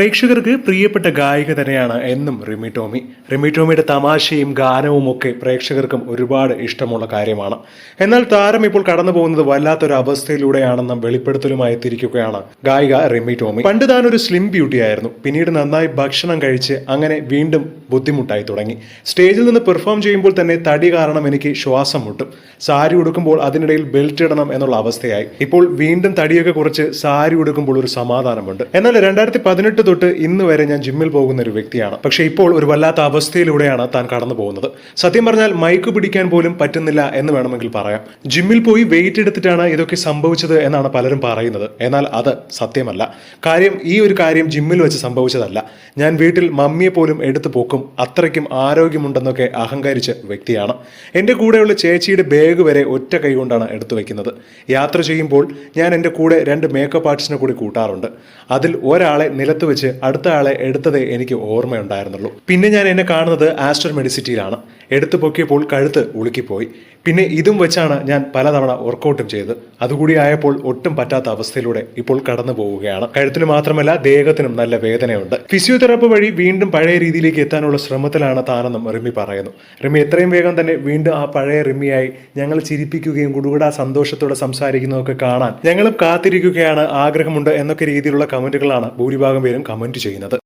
പ്രേക്ഷകർക്ക് പ്രിയപ്പെട്ട ഗായിക തന്നെയാണ് എന്നും റിമി ടോമി. റിമി ടോമിയുടെ തമാശയും ഗാനവും ഒക്കെ പ്രേക്ഷകർക്കും ഒരുപാട് ഇഷ്ടമുള്ള കാര്യമാണ്. എന്നാൽ താരം ഇപ്പോൾ കടന്നു പോകുന്നത് വല്ലാത്തൊരു അവസ്ഥയിലൂടെയാണെന്ന വെളിപ്പെടുത്തലുമായി എത്തിയിരിക്കുകയാണ് ഗായിക റിമി ടോമി. പണ്ട് താൻ ഒരു സ്ലിം ബ്യൂട്ടി ആയിരുന്നു. പിന്നീട് നന്നായി ഭക്ഷണം കഴിച്ച് അങ്ങനെ വീണ്ടും ബുദ്ധിമുട്ടായി തുടങ്ങി. സ്റ്റേജിൽ നിന്ന് പെർഫോം ചെയ്യുമ്പോൾ തന്നെ തടി കാരണം എനിക്ക് ശ്വാസം മുട്ടും. സാരി ഉടുക്കുമ്പോൾ അതിനിടയിൽ ബെൽറ്റ് ഇടണം എന്നുള്ള അവസ്ഥയായി. ഇപ്പോൾ വീണ്ടും തടിയൊക്കെ കുറച്ച് സാരി ഉടുക്കുമ്പോൾ ഒരു സമാധാനമുണ്ട്. എന്നാൽ രണ്ടായിരത്തി പതിനെട്ട് തൊട്ട് ഇന്ന് വരെ ഞാൻ ജിമ്മിൽ പോകുന്ന ഒരു വ്യക്തിയാണ്. പക്ഷേ ഇപ്പോൾ ഒരു വല്ലാത്ത അവസ്ഥയിലൂടെയാണ് താൻ കടന്നു പോകുന്നത്. സത്യം പറഞ്ഞാൽ മൈക്ക് പിടിക്കാൻ പോലും പറ്റുന്നില്ല എന്ന് വേണമെങ്കിൽ പറയാം. ജിമ്മിൽ പോയി വെയിറ്റ് എടുത്തിട്ടാണ് ഇതൊക്കെ സംഭവിച്ചത് എന്നാണ് പലരും പറയുന്നത്. എന്നാൽ അത് സത്യമല്ല. കാര്യം ഈ ഒരു കാര്യം ജിമ്മിൽ വെച്ച് സംഭവിച്ചതല്ല. ഞാൻ വീട്ടിൽ മമ്മിയെ പോലും എടുത്തു പോക്കും. അത്രയ്ക്കും ആരോഗ്യമുണ്ടെന്നൊക്കെ അഹങ്കരിച്ച വ്യക്തിയാണ്. എന്റെ കൂടെയുള്ള ചേച്ചിയുടെ ബാഗ് വരെ ഒറ്റ കൈ കൊണ്ടാണ് എടുത്തു വെക്കുന്നത്. യാത്ര ചെയ്യുമ്പോൾ ഞാൻ എന്റെ കൂടെ രണ്ട് മേക്കപ്പ് ആർട്ടിസ്റ്റിനെ കൂടി കൂട്ടാറുണ്ട്. അതിൽ ഒരാളെ നിലത്ത് വെച്ച് അടുത്ത ആളെ എടുത്തതേ എനിക്ക് ഓർമ്മയുണ്ടായിരുന്നുള്ളൂ. പിന്നെ ഞാൻ എന്നെ കാണുന്നത് ആസ്റ്റർ മെഡിസിറ്റിയിലാണ്. എടുത്തു പൊക്കിയപ്പോൾ കഴുത്ത് ഉളുക്കിപ്പോയി. പിന്നെ ഇതും വെച്ചാണ് ഞാൻ പലതവണ വർക്കൗട്ടും ചെയ്തത്. അതുകൂടി ആയപ്പോൾ ഒട്ടും പറ്റാത്ത അവസ്ഥയിലൂടെ ഇപ്പോൾ കടന്നു പോവുകയാണ്. കഴുത്തിന് മാത്രമല്ല ദേഹത്തിനും നല്ല വേദനയുണ്ട്. ഫിസിയോതെറാപ്പി വഴി വീണ്ടും പഴയ രീതിയിലേക്ക് എത്താനുള്ള ശ്രമത്തിലാണ് താനെന്നും റിമി പറയുന്നു. റിമി എത്രയും വേഗം തന്നെ വീണ്ടും ആ പഴയ റിമിയായി ഞങ്ങൾ ചിരിപ്പിക്കുകയും കുടുകൂടാ സന്തോഷത്തോടെ സംസാരിക്കുന്നതൊക്കെ കാണാൻ ഞങ്ങളും കാത്തിരിക്കുകയാണ്. ആഗ്രഹമുണ്ട് എന്നൊക്കെ രീതിയിലുള്ള കമന്റുകളാണ് ഭൂരിഭാഗം പേരും കമന്റ് ചെയ്യുന്നത്.